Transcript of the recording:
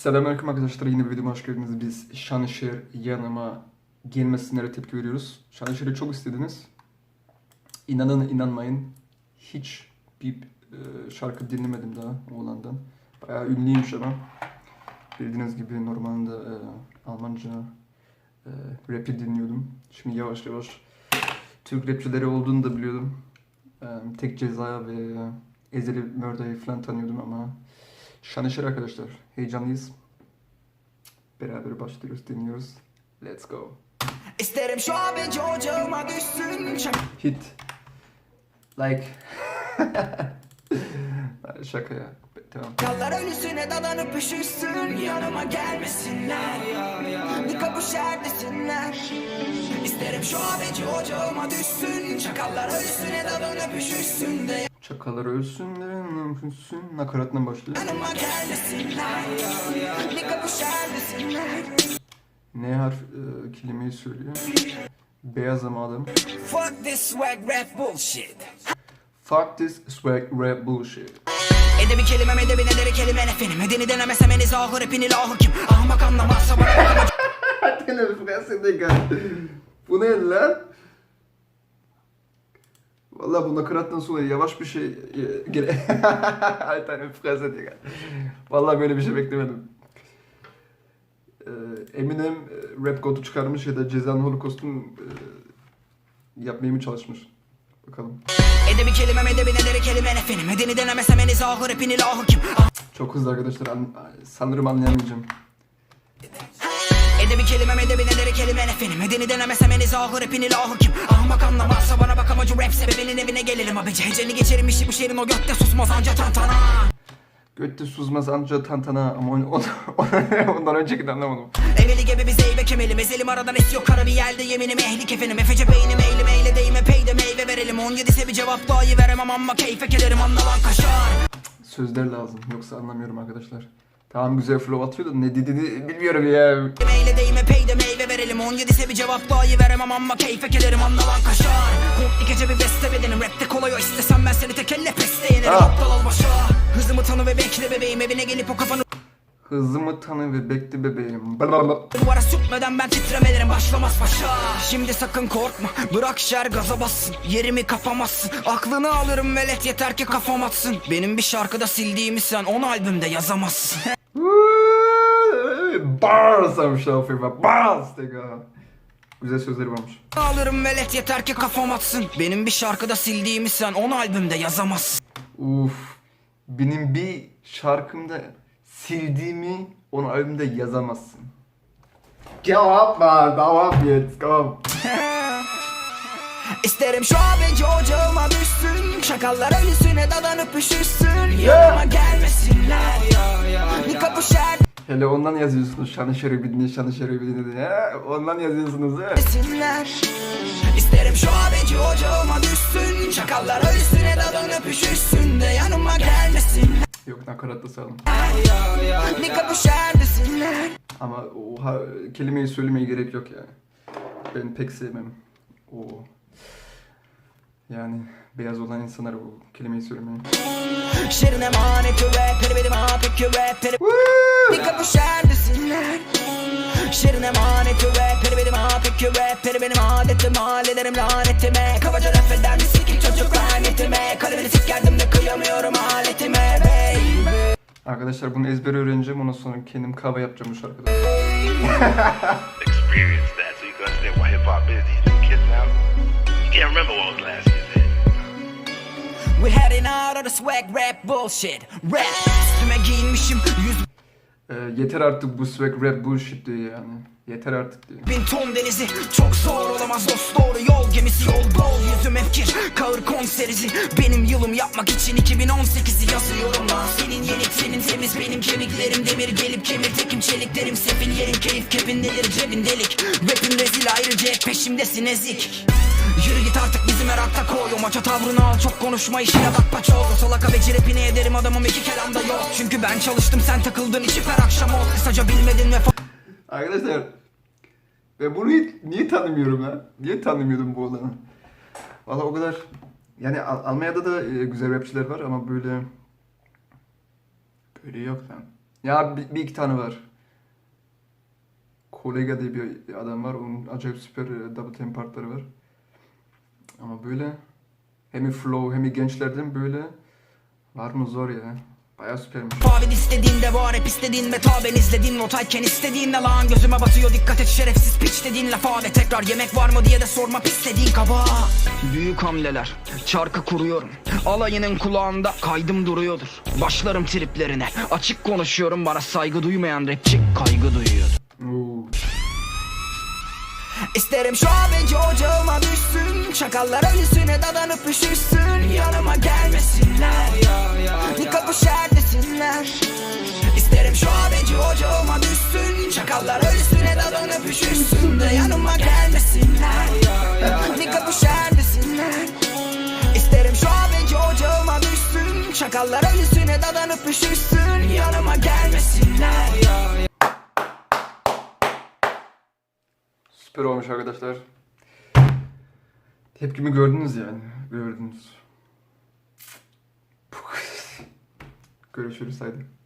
Selamünaleyküm arkadaşlar. Yine bir videoma hoş geldiniz. Biz Şanışer yanıma gelmesinlere tepki veriyoruz. Şanışer'i çok istediniz. İnanın inanmayın. Hiç bir e, şarkı dinlemedim daha oğlandan. Bayağı ünlüymüş ama. Bildiğiniz gibi normalde e, Almanca e, rap'i dinliyordum. Şimdi yavaş yavaş Türk rapçileri olduğunu da biliyordum. E, tek Ceza ve Ezeli Mörda'yı falan tanıyordum ama Şanışer arkadaşlar. Heyecanlıyız. Beraber başlıyoruz, dinliyoruz. Let's go. İsterim şu an ocağıma düşsün Hit. Like. Şaka ya. Tamam. Çakallar ölüsüne dadanıp üşüşsün Yanıma gelmesinler Bir kapı şerdesinler İsterim şu bence ocağıma düşsün Çakallar ölüsüne dadanıp üşüşsün de Çakallar ölsün, başlıyor. Gelmesinler Bir kapı şerdesinler Ne harf e, kelimeyi söylüyor? Beyaz ama adam. Fuck this swag rap bullshit Fuck this swag rap bullshit. Edebi kelimem edebi nederi kelime nefenim Edeni denemesem en izahı rapin ilahı kim Ahmak anlamazsa bana bakama Teneffüse Digga. Bu ne lan? Valla bu nakarattan sonra yavaş bir şey e. Ay teneffüse Digga. Valla böyle bir şey beklemedim. Ee, Eminem e, rap kodu çıkarmış ya da Ceza'nın Holocaust'un e, yapmaya mı çalışmış? Bakalım. Edebi kelimem edebi nederi kelime nefenim Edeni denemesem en izahı rapin ilahı kim Çok hızlı arkadaşlar. An- sanırım anlayamayacağım. Edebi kelimem edebi nederi kelime nefenim Edeni denemesem en izahı rapin ilahı kim? Ahmak anlamazsa bana bak amacı rap sebebinin evine gelelim. Abici Heceni geçerim işi bu şehrin o gökte susmaz anca tantana. Götte suzmaz anca tantana ama onu, onu, ondan öncekini anlamadım. Eveli gibi bir zeybe kemeli Mezelim aradan esiyor kara bir yerde yeminim. Ehlik efendim Efece beynim eğilim eyle deyim epey meyve verelim. 17 ise bir cevap daha iyi veremem ama keyfe kederim anla lan kaşar. Sözler lazım yoksa anlamıyorum arkadaşlar. Tamam güzel flow atıyor da ne dediğini bilmiyorum ya. Eyle deyim epey de meyve verelim. 17 ise bir cevap daha iyi veremem ama keyfe kederim anla lan kaşar. Komik gece bir beste bedenim. Rapte kolay o istesem ben seni tek elle peste yenerim. Ah. aptal ol başa. Hızımı tanı ve bekle bebeğim. Evine gelip o kafanı Hızımı tanı ve bekle bebeğim. Duvara sürtmeden ben titremelerim. Başlamaz paşa Şimdi sakın korkma. Bırak şer gaza bassın. Yerimi kapamazsın. Aklını alırım velet yeter ki kafam atsın. Benim bir şarkıda sildiğimi sen 10 albümde yazamazsın Bars am Schaufelber. Bars Digga. Güzel sözleri varmış. Alırım velet yeter ki kafam atsın Benim bir şarkıda sildiğimi sen 10 albümde yazamazsın Uf. Benim bir şarkımda sildiğimi onun albümde yazamazsın. Cevap ver, cevap et. İsterim şu bence ocağıma düşsün Çakallar ölüsüne dadanıp üşüşsün Yanıma gelmesinler Bir kapı Hele ondan yazıyorsunuz şanı şerefini, şanı şerefini diye. Ondan yazıyorsunuz he. şerdesinler İsterim şu bence ocağıma düşsün Çakallar ölüsüne dadanıp üşüşsün de yanıma gelmesinler Yok nakaratla sağlam. Bir kapı şerdesinler Ama o ha, kelimeyi söylemeye gerek yok ya. Ben pek sevmem. O yani beyaz olan insanlar o kelimeyi söylemeyi. Şirin emanet rap Peri benim apik rap Peri Bir kapı şerdesinler Şirin emanet rap Peri benim apik rap Peri benim adetim Hallederim lanetime Kabaca laf eder mi sikik çocuk lanetime Kalemini sikerdim de kıyamıyorum aletime baby Arkadaşlar bunu ezber öğreneceğim ondan sonra kendim cover yapacağım bu şarkıda. experience that so you can understand why hip hop is. These kids now, you can't remember what was last We're heading out of the swag rap bullshit. Rap. Üstüme giyinmişim Yüz Ee, yeter artık bu swag rap bullshit diyor yani. Yeter artık diyor. bin ton denizi Çok zor olamaz dost. Doğru yol gemisi Yol bol. Yüzüm efkir Kağır konserizi. Benim yılım yapmak için 2018'i yazıyorum lan. Senin yenik senin temiz benim kemiklerim. Demir Gelip kemir tekim çeliklerim. Sefil yerin keyif kepindedir cebin delik. Rapim rezil ayrıca peşimdesin ezik. Yürü git artık bizim merakta koy. O maça tavrını al çok konuşma işine bak paç ol adamım iki kelam da yok Çünkü ben çalıştım sen takıldın içi her akşam ol Kısaca bilmedin ve Arkadaşlar ben bunu niye tanımıyorum lan? Niye tanımıyordum bu olanı? Valla o kadar yani Al- Almanya'da da e, güzel rapçiler var ama böyle böyle yok lan. Ya bir, bir iki tane var. Kollega diye bir adam var. Onun acayip süper e, double tempo partları var. Ama böyle hem flow hem gençlerden böyle var mı? Zor ya. Bayağı süpermiş. Pavel istediğinde var hep istediğin meta ben izledin notayken istediğin lan Gözüme batıyor dikkat et şerefsiz piç dediğin lafa Ve tekrar yemek var mı diye de sorma pis dediğin kaba. Büyük hamleler çarkı kuruyorum. Alayının kulağında kaydım duruyordur. Başlarım triplerine. Açık konuşuyorum Bana saygı duymayan rapçi kaygı duyuyor Oo. İsterim şu avenci ocağıma düşsün. Çakallar ölüsüne dadanıp üşürsün Yanıma Bir kapı şer desinler İsterim şu avenci ocağıma düşsün Çakallar ölüsüne dadanıp üşürsün Yanıma gelmesinler Süper olmuş arkadaşlar. Tepkimi gördünüz yani. Gördünüz. Görüşürüz haydi.